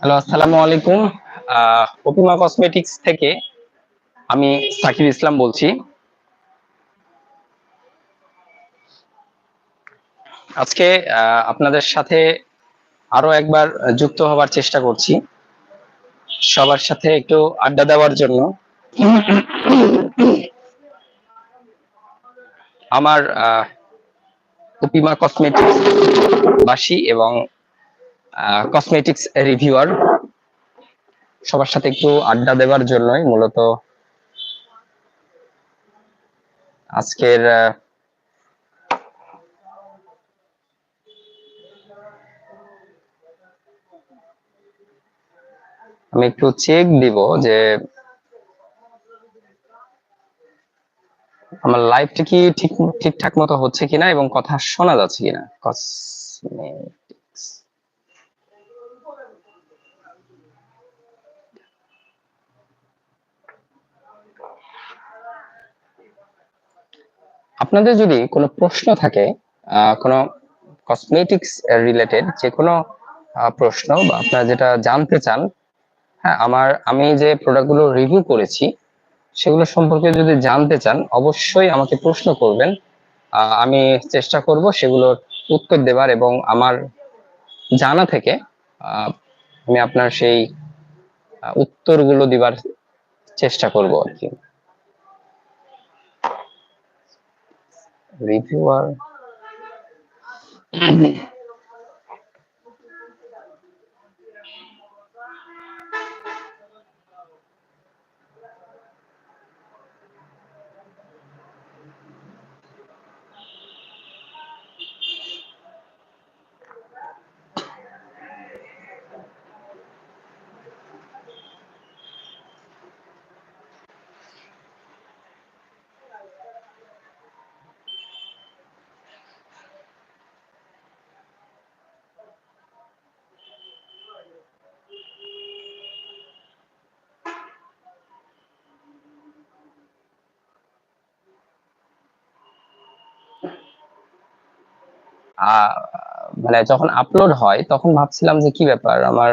Hello, আসসালামু আলাইকুম। অপিমা cosmetics থেকে আমি সাকিব ইসলাম বলছি। আজকে আপনাদের সাথে আরও একবার যুক্ত হবার চেষ্টা করছি। সবার সাথে একটু আড্ডা দেওয়ার জন্য। আমার অপিমা কসমেটিক্স বাসী এবং কসমেটিক্স রিভিউয়ার সবার সাথে একটু আড্ডা দেওয়ার জন্যই মূলত আজকের আমি একটু চেক দিব যে আমার লাইভটা কি ঠিক, ঠিকঠাক মতো হচ্ছে কিনা এবং কথা শোনা যাচ্ছে কিনা। আপনাদের যদি কোনো প্রশ্ন থাকে কোনো কসমেটিক্স রিলেটেড যে কোনো প্রশ্ন বা আপনারা যেটা জানতে চান হ্যাঁ আমার, আমি যে প্রোডাক্টগুলো রিভিউ করেছি, সেগুলো সম্পর্কে যদি জানতে চান, অবশ্যই আমাকে প্রশ্ন করবেন। আমি চেষ্টা করব সেগুলোর উত্তর দেবার এবং আমার জানা থেকে আমি আপনার সেই উত্তরগুলো দিবার চেষ্টা করব আর কি। রিভিউয়ার আহ, মানে যখন আপলোড হয়, তখন ভাবছিলাম যে কি ব্যাপার? আমার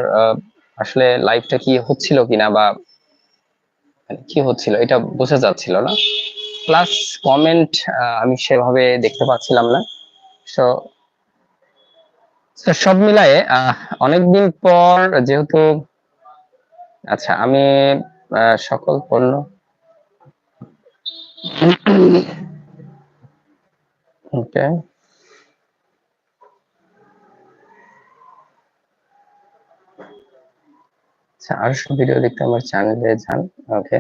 আসলে লাইফটা কি হচ্ছিল কিনা বা মানে কি হচ্ছিল? এটা বোঝা যাচ্ছিল না। প্লাস কমেন্ট আমি সেভাবে দেখতে পাচ্ছিলাম না। সো সব মিলায়ে অনেকদিন পর যেহেতু আচ্ছা আমি সকল পণ্য ওকে আচ্ছা ভিডিও দেখতে আমার চ্যানেলে যান ওকে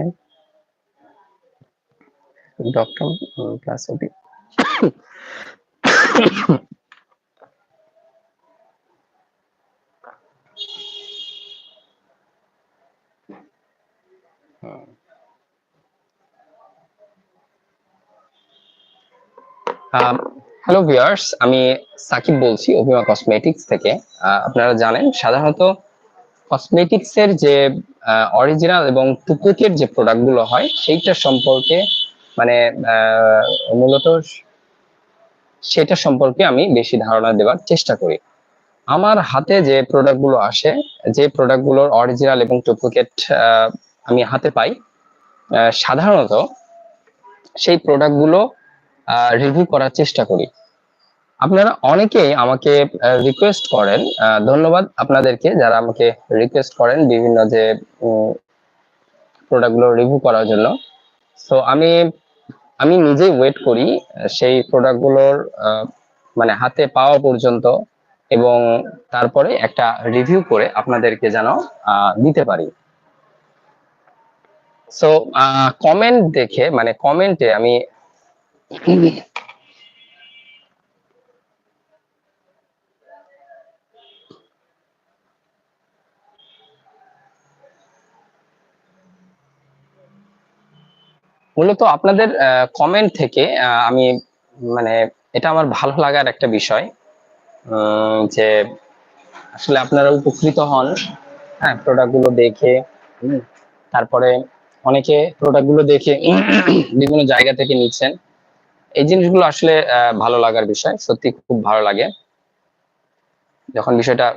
ডক্টর প্লাস ওবি হ্যালো ভিউয়ার্স আমি সাকিব বলছি অভিমা কসমেটিক্স থেকে। আপনারা জানেন, সাধারণত কসমেটিক্স এর যে অরিজিনাল এবং ডুপ্লিকেট যে প্রোডাক্টগুলো হয়, সেইটা সম্পর্কে মানে মূলত সেটা সম্পর্কে আমি বেশি ধারণা দেওয়ার চেষ্টা করি। আমার হাতে যে প্রোডাক্টগুলো আসে, যে প্রোডাক্টগুলোর অরিজিনাল এবং ডুপ্লিকেট আমি হাতে পাই সাধারণত সেই প্রোডাক্টগুলো রিভিউ করার চেষ্টা করি। আপনারা অনেকেই আমাকে রিকোয়েস্ট করেন ধন্যবাদ আপনাদেরকে যারা আমাকে রিকোয়েস্ট করেন বিভিন্ন যে প্রোডাক্টগুলো রিভিউ করার জন্য। তো আমি আমি নিজেই ওয়েট করি সেই প্রোডাক্টগুলোর আহ, মানে হাতে পাওয়া পর্যন্ত এবং তারপরে একটা রিভিউ করে আপনাদেরকে যেন দিতে পারি। সো কমেন্ট দেখে মানে কমেন্টে আমি মূলত আপনাদের কমেন্ট থেকে আমি মানে এটা আমার ভালো লাগার একটা বিষয় যে আসলে আপনারা উপকৃত হন হ্যাঁ প্রোডাক্টগুলো দেখে তারপরে অনেকে প্রোডাক্টগুলো দেখে বিভিন্ন জায়গা থেকে নিচ্ছেন। এই জিনিসগুলো আসলে ভালো লাগার বিষয়, সত্যি খুব ভালো লাগে। যখন বিষয়টা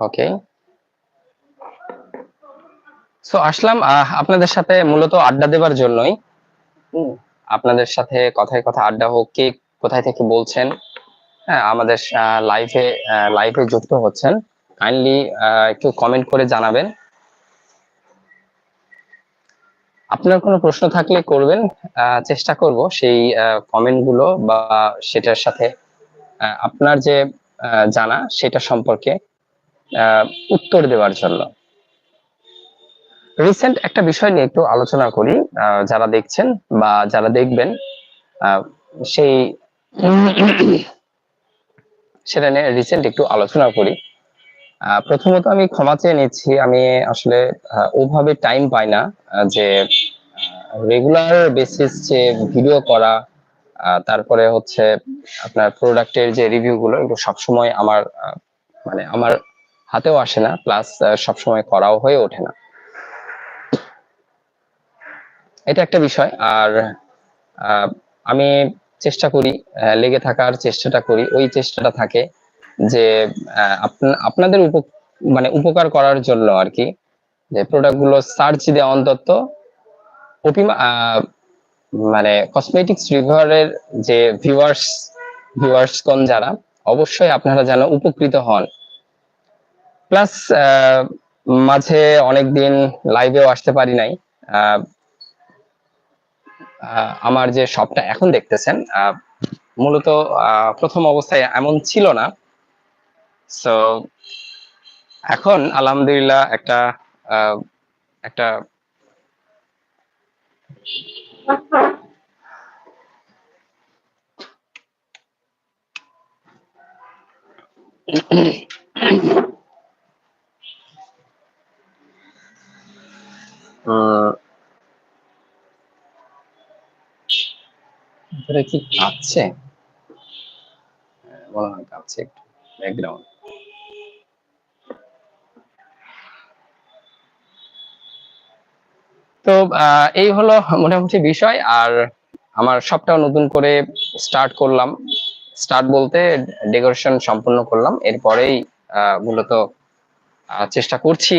ওকে সো আসলাম আপনাদের সাথে মূলত আড্ডা দেবার জন্যই। আপনাদের সাথে কথায় কথা আড্ডা হোক কে কোথায় থেকে বলছেন হ্যাঁ আমাদের লাইভে লাইভে যুক্ত হচ্ছেন কাইন্ডলি একটু কমেন্ট করে জানাবেন। আপনার কোনো প্রশ্ন থাকলে করবেন আহ, চেষ্টা করব সেই কমেন্টগুলো বা সেটার সাথে আপনার যে জানা সেটা সম্পর্কে। উত্তর দেওয়ার জন্য। রিসেন্ট একটা বিষয় নিয়ে একটু আলোচনা করি যারা দেখছেন বা যারা দেখবেন সেই সেটা নিয়ে রিসেন্ট একটু আলোচনা করি। প্রথমত আমি ক্ষমা চেয়ে নিচ্ছি, আমি আসলে ওভাবে টাইম পাই না যে রেগুলার বেসিস যে ভিডিও করা তারপরে হচ্ছে আপনার প্রোডাক্টের যে রিভিউ গুলো, এগুলো সবসময় আমার মানে আমার হাতেও আসে না প্লাস সবসময় করাও হয়ে ওঠে না। এটা একটা বিষয়, আর আমি চেষ্টা করি লেগে থাকার চেষ্টাটা করি। ওই চেষ্টাটা থাকে যে আপনাদের উপ মানে উপকার করার জন্য আর কি, যে প্রোডাক্টগুলো সার্চ দেওয়া অন্তত মানে কসমেটিক্স রিভারের যে ভিউয়ার্স ভিউয়ার্স কোন যারা, অবশ্যই আপনারা যেন উপকৃত হন। প্লাস মাঝে অনেকদিন লাইভেও আসতে পারি নাই। আমার যে শপটা এখন দেখতেছেন মূলত প্রথম অবস্থায় এমন ছিল না। সো এখন আলহামদুলিল্লাহ একটা একটা কি কাঁপছে? হ্যাঁ, মনে হয় একটু ব্যাকগ্রাউন্ড তো এই হলো মোটামুটি বিষয় আর আমার সবটাও নতুন করে স্টার্ট করলাম। স্টার্ট বলতে ডেকোরেশন সম্পূর্ণ করলাম এরপরেই আহ, মূলত চেষ্টা করছি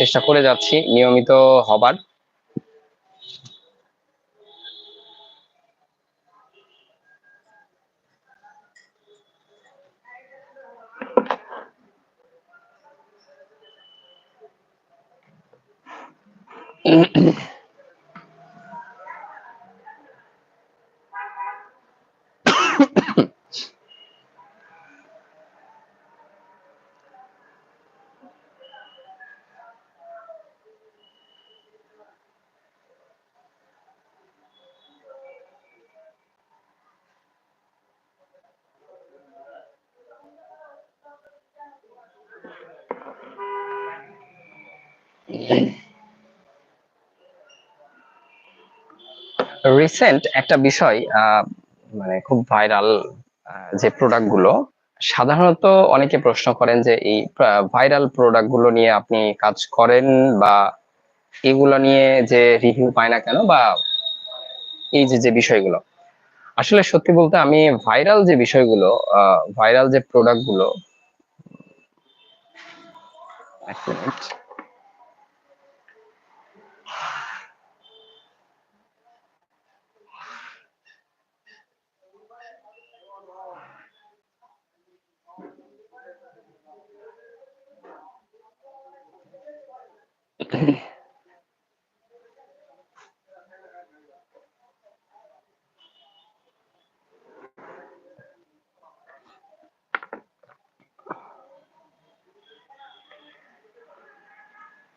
চেষ্টা করে যাচ্ছি নিয়মিত হবার। Mm-hmm. রিসেন্ট একটা বিষয় মানে খুব ভাইরাল যে প্রোডাক্টগুলো, সাধারণত অনেকে প্রশ্ন করেন যে এই ভাইরাল প্রোডাক্টগুলো নিয়ে আপনি কাজ করেন বা এগুলো নিয়ে যে রিভিউ পায় না কেন বা এই যে যে বিষয়গুলো। আসলে সত্যি বলতে আমি ভাইরাল যে বিষয়গুলো ভাইরাল যে প্রোডাক্টগুলো, এক মিনিট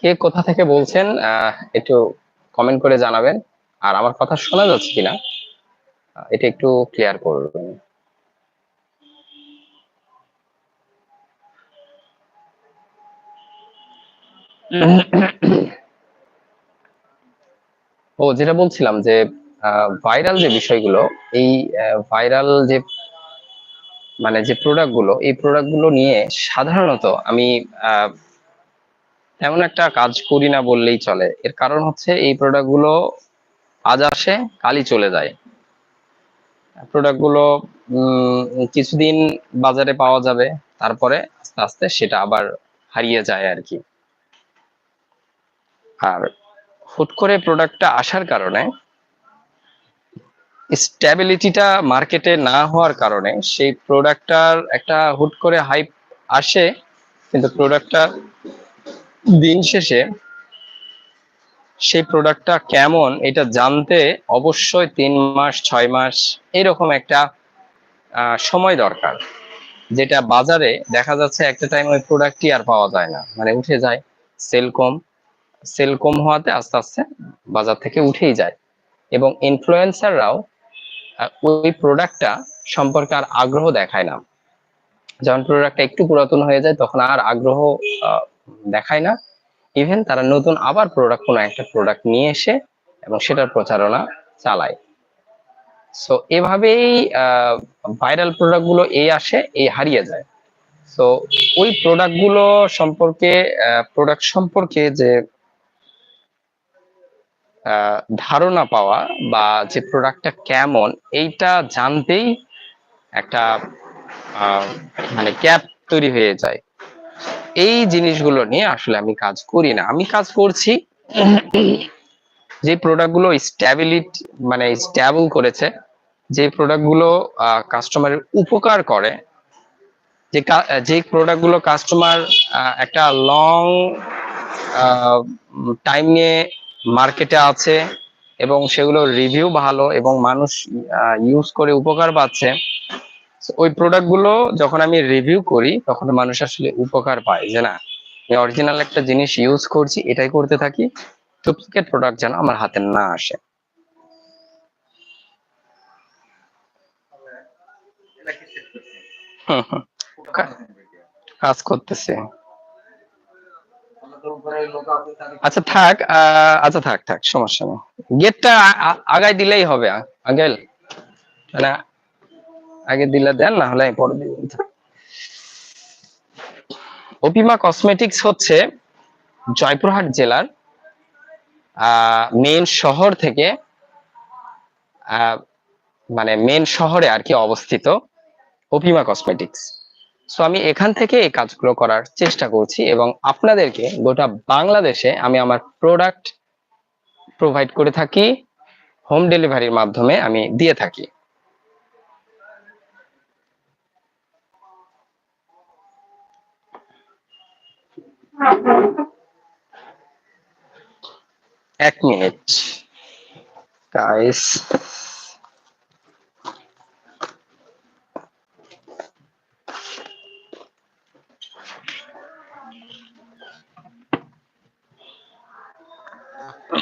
কে কোথা থেকে বলছেন একটু কমেন্ট করে জানাবেন। আর আমার কথা শোনা যাচ্ছে কিনা এটা একটু ক্লিয়ার করবেন ও যেটা বলছিলাম যে ভাইরাল যে বিষয়গুলো এই ভাইরাল যে মানে যে প্রোডাক্টগুলো এই প্রোডাক্টগুলো নিয়ে সাধারণত আমি তেমন একটা কাজ করি না বললেই চলে। এর কারণ হচ্ছে এই প্রোডাক্টগুলো আজ আসে কালই চলে যায়। প্রোডাক্টগুলো উম, কিছুদিন বাজারে পাওয়া যাবে তারপরে আস্তে আস্তে সেটা আবার হারিয়ে যায় আর কি। আর হুট করে প্রোডাক্টটা আসার কারণে স্ট্যাবিলিটিটা মার্কেটে না হওয়ার কারণে সেই প্রোডাক্টটার একটা হুট করে হাইপ আসে, কিন্তু প্রোডাক্টটা দিন শেষে সেই প্রোডাক্টটা কেমন এটা জানতে অবশ্যই তিন মাস, ছয় মাস এরকম একটা সময় দরকার। যেটা বাজারে দেখা যাচ্ছে একটা টাইম ওই প্রোডাক্টই আর পাওয়া যায় না। মানে উঠে যায় সেল কম সেল কম হওয়াতে আস্তে আস্তে বাজার থেকে উঠেই যায়। এবং ইনফ্লুয়েন্সাররাও ওই প্রোডাক্টটা সম্পর্কে আর আগ্রহ দেখায় না। যখন প্রোডাক্টটা একটু পুরাতন হয়ে যায়, তখন আর আগ্রহ দেখায় না। ইভেন তারা নতুন আবার প্রোডাক্ট কোনো একটা প্রোডাক্ট নিয়ে এসে এবং সেটার প্রচারণা চালায়। সো এভাবেই ভাইরাল প্রোডাক্টগুলো এই আসে এই হারিয়ে যায়। সো ওই প্রোডাক্টগুলো সম্পর্কে প্রোডাক্ট সম্পর্কে যে ধারণা পাওয়া বা যে প্রোডাক্টটা কেমন, এইটা জানতেই একটা মানে গ্যাপ তৈরি হয়ে যায়। এই জিনিসগুলো নিয়ে আসলে আমি কাজ করি না। আমি কাজ করছি যে প্রোডাক্টগুলো স্ট্যাবিলিটি মানে স্ট্যাবল করেছে, যে প্রোডাক্টগুলো কাস্টমারের উপকার করে, যে যে প্রোডাক্টগুলো কাস্টমার একটা লং টাইম নিয়ে মার্কেটে আছে এবং সেগুলো রিভিউ ভালো এবং মানুষ ইউজ করে উপকার পাচ্ছে। ওই প্রোডাক্টগুলো যখন আমি রিভিউ করি তখন মানুষ আসলে উপকার পায় যে না আমি অরিজিনাল একটা জিনিস ইউজ করছি এটাই করতে থাকি ডুপ্লিকেট প্রোডাক্ট যেন আমার হাতে না আসে। কাজ করতেছে। আচ্ছা থাক আচ্ছা থাক থাক, সমস্যা নেই। গেটটা আগায় দিলেই হবে আগেল মানে আগে দিলে দেন, না হলে পরে দিব ওপিমা কসমেটিক্স হচ্ছে জয়পুরহাট জেলার মেন শহর থেকে মানে মেন শহরে আর কি অবস্থিত অপিমা কসমেটিক্স। সো আমি এখান থেকে এই কাজগুলো করার চেষ্টা করছি এবং আপনাদেরকে গোটা বাংলাদেশে আমি আমার প্রোডাক্ট প্রোভাইড করে থাকি হোম ডেলিভারির মাধ্যমে আমি দিয়ে থাকি। এক মিনিট। গাইস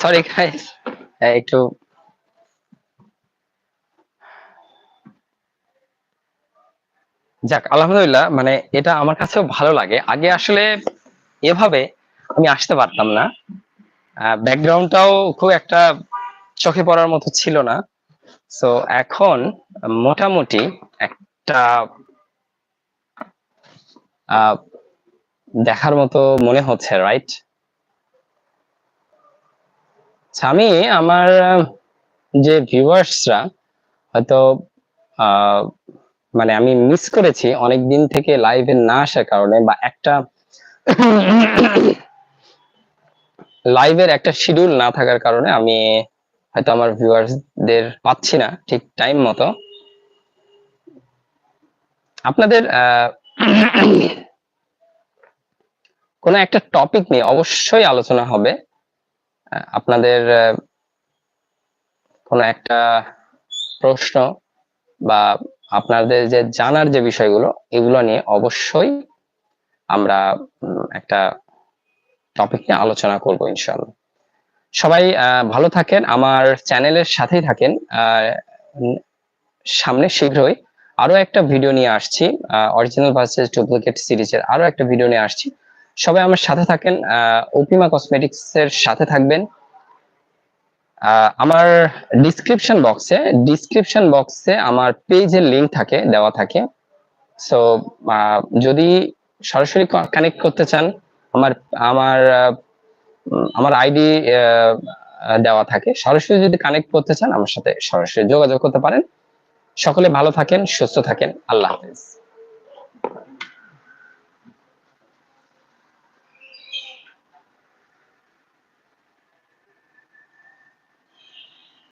সরি গাইস একটু যাক, আলহামদুলিল্লাহ মানে এটা আমার কাছেও ভালো লাগে। আগে আসলে এভাবে আমি আসতে পারতাম না। ব্যাকগ্রাউন্ডটাও খুব একটা চোখে পড়ার মতো ছিল না। সো এখন মোটামুটি একটা দেখার মতো মনে হচ্ছে রাইট আমি আমার যে ভিউয়ার্সরা হয়তো মানে আমি মিস করেছি অনেক দিন থেকে লাইভে না আসার কারণে বা একটা লাইভের একটা শিডিউল না থাকার কারণে আমি হয়তো আমার ভিউয়ার্সদের পাচ্ছি না ঠিক টাইম মতো। আপনাদের কোনো একটা টপিক নিয়ে অবশ্যই আলোচনা হবে। আপনাদের কোনো একটা প্রশ্ন বা আপনাদের যে জানার যে বিষয়গুলো, এগুলো নিয়ে অবশ্যই আমরা একটা টপিক নিয়ে আলোচনা করব ইনশাআল্লাহ। সবাই ভালো থাকেন, আমার চ্যানেলের সাথেই থাকেন সামনে শীঘ্রই আরও একটা ভিডিও নিয়ে আসছি অরিজিনাল ভার্সেস ডুপ্লিকেট সিরিজের আরও একটা ভিডিও নিয়ে আসছি। সবাই আমার সাথে থাকেন ওপিমা কসমেটিক্স এর সাথে থাকবেন। আমার ডিসক্রিপশন বক্সে ডিসক্রিপশন বক্সে আমার পেজের লিংক থাকে, দেওয়া থাকে। সো যদি সরাসরি কানেক্ট করতে চান, আমার আমার আমার আইডি দেওয়া থাকে। সরাসরি যদি কানেক্ট করতে চান, আমার সাথে সরাসরি যোগাযোগ করতে পারেন। সকলে ভালো থাকেন, সুস্থ থাকেন। আল্লাহ হাফেজ।